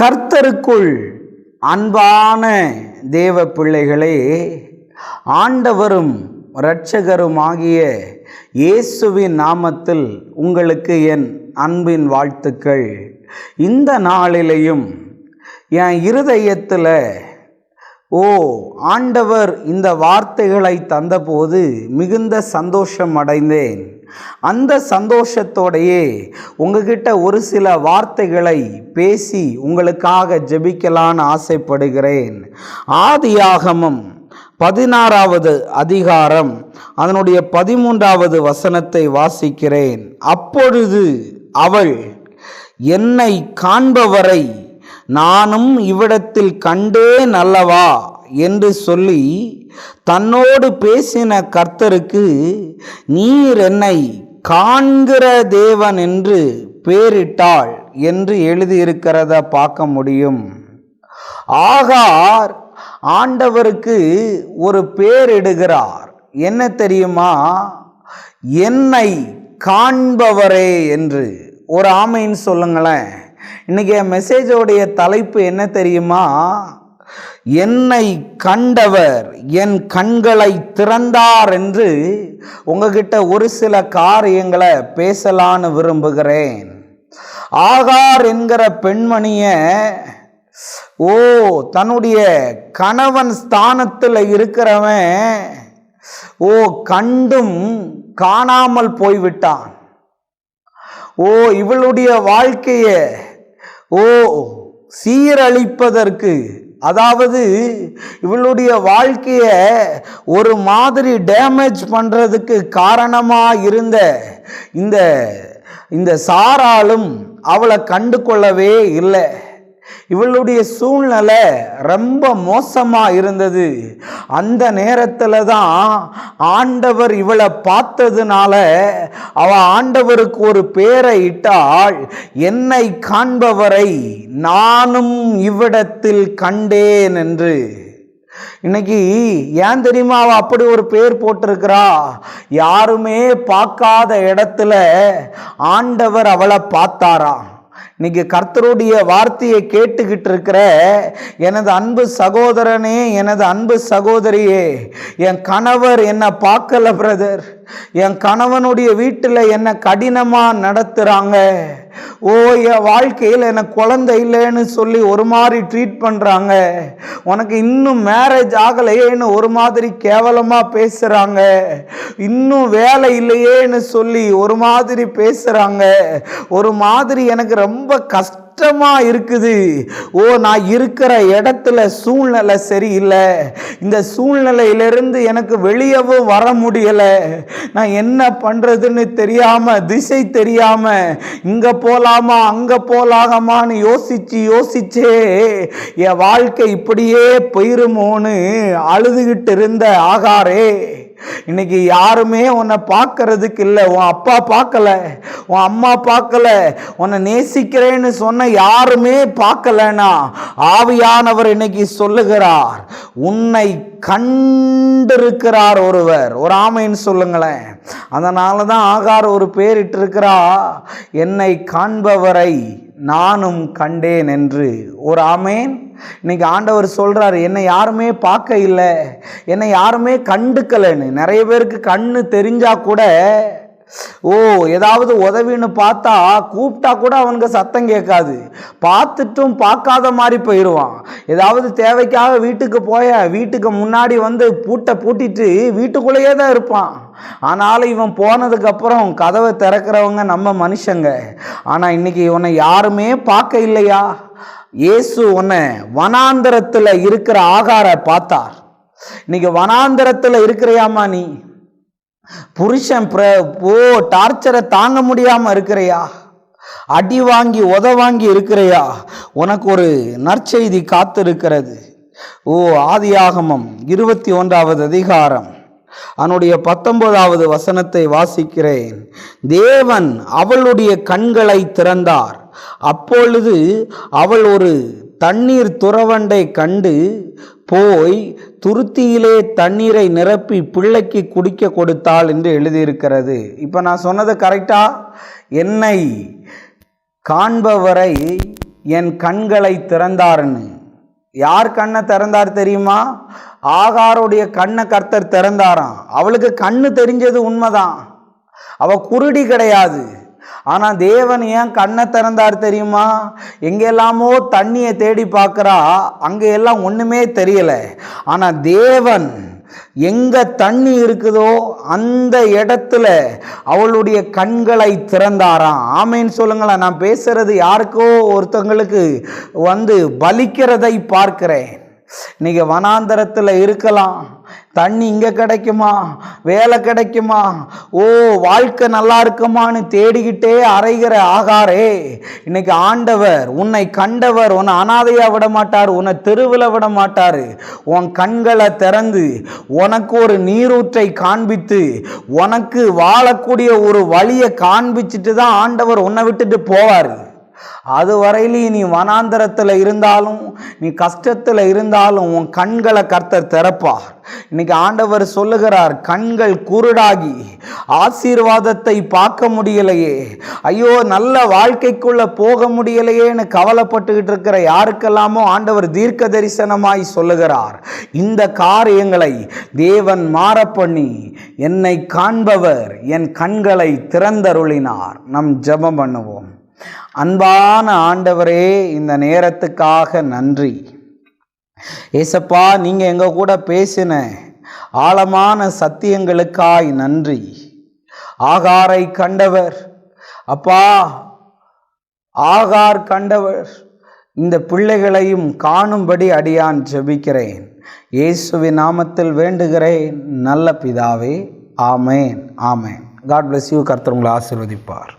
கர்த்தருக்குள் அன்பான தேவ பிள்ளைகளே ஆண்டவரும் இரட்சகருமாகிய இயேசுவின் நாமத்தில் உங்களுக்கு என் அன்பின் வாழ்த்துக்கள். இந்த நாளிலையும் என் இருதயத்தில் ஓ ஆண்டவர் இந்த வார்த்தைகளை தந்தபோது மிகுந்த சந்தோஷம் அடைந்தேன். அந்த சந்தோஷத்தோடையே உங்ககிட்ட ஒரு சில வார்த்தைகளை பேசி உங்களுக்காக ஜெபிக்கலான்னு ஆசைப்படுகிறேன். ஆதியாகமம் பதினாறாவது அதிகாரம் அதனுடைய பதிமூன்றாவது வசனத்தை வாசிக்கிறேன். அப்பொழுது அவள் என்னை காண்பவரை நானும் இவ்விடத்தில் கண்டேன் அல்லவா? என்று சொல்லி தன்னோடு பேசின கர்த்தருக்கு நீர் என்னை காண்கிற தேவன் என்று பேரிட்டாள் என்று எழுதியிருக்கிறத பார்க்க முடியும். ஆகார் ஆண்டவருக்கு ஒரு பேரிடுகிறார். என்ன தெரியுமா? என்னை காண்பவரே என்று. ஒரு ஆமைன்னு சொல்லுங்களேன். இன்னைக்கு என் மெசேஜோடைய தலைப்பு என்ன தெரியுமா? என்னை கண்டவர் என் கண்களை திறந்தார் என்று உங்ககிட்ட ஒரு சில காரியங்களை பேசலான்னு விரும்புகிறேன். ஆகார் என்கிற பெண்மணிய ஓ தன்னுடைய கணவன் ஸ்தானத்தில் இருக்கிறவன் ஓ கண்டும் காணாமல் போய்விட்டான். ஓ இவளுடைய வாழ்க்கையை ஓ சீரழிப்பதற்கு. அதாவது இவளுடைய வாழ்க்கையை ஒரு மாதிரி டேமேஜ் பண்ணுறதுக்கு காரணமாக இருந்த இந்த இந்த சாராலும் அவளை கண்டு கொள்ளவே இல்லை. இவளுடைய சூழ்நிலை ரொம்ப மோசமாக இருந்தது. அந்த நேரத்தில் தான் ஆண்டவர் இவளை பார்த்ததுனால அவ ஆண்டவருக்கு ஒரு பேரை இட்டால் என்னை காண்பவரை நானும் இவ்விடத்தில் கண்டேன் என்று. இன்னைக்கு ஏன் தெரியுமா அவ அப்படி ஒரு பேர் போட்டிருக்கிறா? யாருமே பார்க்காத இடத்துல ஆண்டவர் அவளை பார்த்தாரா இன்னைக்கு கர்த்தருடைய வார்த்தையை கேட்டுக்கிட்டு இருக்கிற எனது அன்பு சகோதரனே எனது அன்பு சகோதரியே என் கணவர் என்னை பார்க்கல பிரதர் என் கணவனுடைய வீட்டில் என்னை கடினமாக நடத்துகிறாங்க ஓ என் வாழ்க்கையில் எனக்கு குழந்தை இல்லைன்னு சொல்லி ஒரு மாதிரி ட்ரீட் பண்ணுறாங்க உனக்கு இன்னும் மேரேஜ் ஆகலையேன்னு ஒரு மாதிரி கேவலமாக பேசுகிறாங்க இன்னும் வேலை இல்லையேன்னு சொல்லி ஒரு மாதிரி பேசுகிறாங்க ஒரு மாதிரி எனக்கு ரொம்ப கஷ்டம். கஷ்டமா இருக்குது. ஓ நான் இருக்கிற இடத்துல சூழ்நிலை சரியில்லை. இந்த சூழ்நிலையிலிருந்து எனக்கு வெளியவும் வர முடியலை. நான் என்ன பண்றதுன்னு தெரியாம திசை தெரியாம இங்க போலாமா அங்க போகலாகமான்னு யோசிச்சு யோசிச்சே என் வாழ்க்கை இப்படியே போயிருமோன்னு அழுதுகிட்டு இருந்த ஆகாரே. இன்னைக்கு யாருமே உன்னை பார்க்கறதுக்கு இல்லை உன் அப்பா பார்க்கல. உன் அம்மா பார்க்கல. உன்னை நேசிக்கிறேன்னு சொன்ன யாருமே பார்க்கலனா? ஆவியானவர் இன்னைக்கு சொல்லுகிறார் உன்னை கண்டிருக்கிறார் ஒருவர். ஒரு ஆமைன்னு சொல்லுங்களேன். அதனால தான் ஆகார் ஒரு பேரிட்டிருக்கிறா என்னை காண்பவரை நானும் கண்டேன் என்று. ஒரு ஆமேன். இன்னைக்கு ஆண்டவர் சொல்றாரு என்னை யாருமே பார்க்க இல்லை என்னை யாருமே கண்டுக்கலைன்னு. நிறைய பேருக்கு கண்ணு தெரிஞ்சா கூட ஓ ஏதாவது உதவின்னு பார்த்தா கூப்பிட்டா கூட அவனுக்கு சத்தம் கேட்காது. பார்த்துட்டும் பார்க்காத மாதிரி போயிடுவான். ஏதாவது தேவைக்காக வீட்டுக்கு போய வீட்டுக்கு முன்னாடி வந்து பூட்டை பூட்டிட்டு வீட்டுக்குள்ளேயே தான் இருப்பான். ஆனாலும் இவன் போனதுக்கப்புறம் கதவை திறக்கிறவங்க நம்ம மனுஷங்க. ஆனால் இன்னைக்கு இவனை யாருமே பார்க்க இல்லையா? இயேசு உன்னை வனாந்தரத்தில் இருக்கிற ஆகார பார்த்தார். இன்னைக்கு வனாந்தரத்தில் இருக்கிறியாமா நீ? புருஷன் ஓ டார்ச்சரை தாங்க முடியாம இருக்கிறையா? அடி வாங்கி உத வாங்கி இருக்கிறையா? உனக்கு ஒரு நற்செய்தி காத்திருக்கிறது. ஓ ஆதியாகமம் இருபத்தி ஒன்றாவது அதிகாரம். அவனுடைய பத்தொன்பதாவது வசனத்தை வாசிக்கிறேன். தேவன் அவளுடைய கண்களை திறந்தார். அப்பொழுது அவள் ஒரு தண்ணீர் துறவண்டை கண்டு போய் துருத்தியிலே தண்ணீரை நிரப்பி பிள்ளைக்கு குடிக்க கொடுத்தாள் என்று எழுதியிருக்கிறது. இப்போ நான் சொன்னது கரெக்டா என்னை காண்பவரை என் கண்களை திறந்தாருன்னு. யார் கண்ணை திறந்தார் தெரியுமா? ஆகாருடைய கண்ணை கர்த்தர் திறந்தாராம். அவளுக்கு கண்ணு தெரிஞ்சது உண்மைதான். அவள் குருடி கிடையாது. ஆனா தேவன் ஏன் கண்ணை திறந்தார் தெரியுமா? எங்கெல்லாமோ தண்ணியை தேடி பார்க்கறா அங்கே எல்லாம் ஒன்றுமே தெரியலை. ஆனா தேவன் எங்க தண்ணி இருக்குதோ அந்த இடத்துல அவளுடைய கண்களை திறந்தாராம். ஆமைன்னு சொல்லுங்களேன் நான் பேசுறது யாருக்கோ ஒருத்தங்களுக்கு வந்து பலிக்கிறதை பார்க்கிறேன். இன்னைக்கு வனாந்தரத்தில் இருக்கலாம். தண்ணி இங்கே கிடைக்குமா? வேலை கிடைக்குமா? ஓ வாழ்க்கை நல்லா இருக்குமான்னு தேடிக்கிட்டே அரைகிற ஆகாரே இன்னைக்கு ஆண்டவர் உன்னை கண்டவர் உன்னை அனாதையாக விட மாட்டார் உன்னை தெருவில் விட மாட்டார். உன் கண்களை திறந்து உனக்கு ஒரு நீரூற்றை காண்பித்து உனக்கு வாழக்கூடிய ஒரு வழியை காண்பிச்சுட்டு தான் ஆண்டவர் உன்னை விட்டுட்டு போவார். அது வரையிலையும் நீ வனாந்தரத்தில் இருந்தாலும் நீ கஷ்டத்தில் இருந்தாலும் உன் கண்களை கர்த்தர் திறப்பார். இன்னைக்கு ஆண்டவர் சொல்லுகிறார் கண்கள் குருடாகி ஆசீர்வாதத்தை பார்க்க முடியலையே. ஐயோ நல்ல வாழ்க்கைக்குள்ள போக முடியலையேன்னு கவலைப்பட்டுக்கிட்டு இருக்கிற யாருக்கெல்லாமோ ஆண்டவர் தீர்க்க தரிசனமாய் சொல்லுகிறார். இந்த காரியங்களை தேவன் மாற பண்ணி என்னை காண்பவர் என் கண்களை திறந்தருளினார். நம் ஜபம் பண்ணுவோம். அன்பான ஆண்டவரே இந்த நேரத்துக்காக நன்றி. ஏசப்பா நீங்க எங்க கூட பேசின ஆழமான சத்தியங்களுக்காய் நன்றி. ஆகாரை கண்டவர். அப்பா ஆகார் கண்டவர். இந்த பிள்ளைகளையும் காணும்படி அடியான் ஜெபிக்கிறேன். இயேசுவின் நாமத்தில் வேண்டுகிறேன். நல்ல பிதாவே ஆமேன் ஆமேன். காட் பிளஸ் யூ கர்த்தர் உங்களை ஆசிர்வதிப்பார்.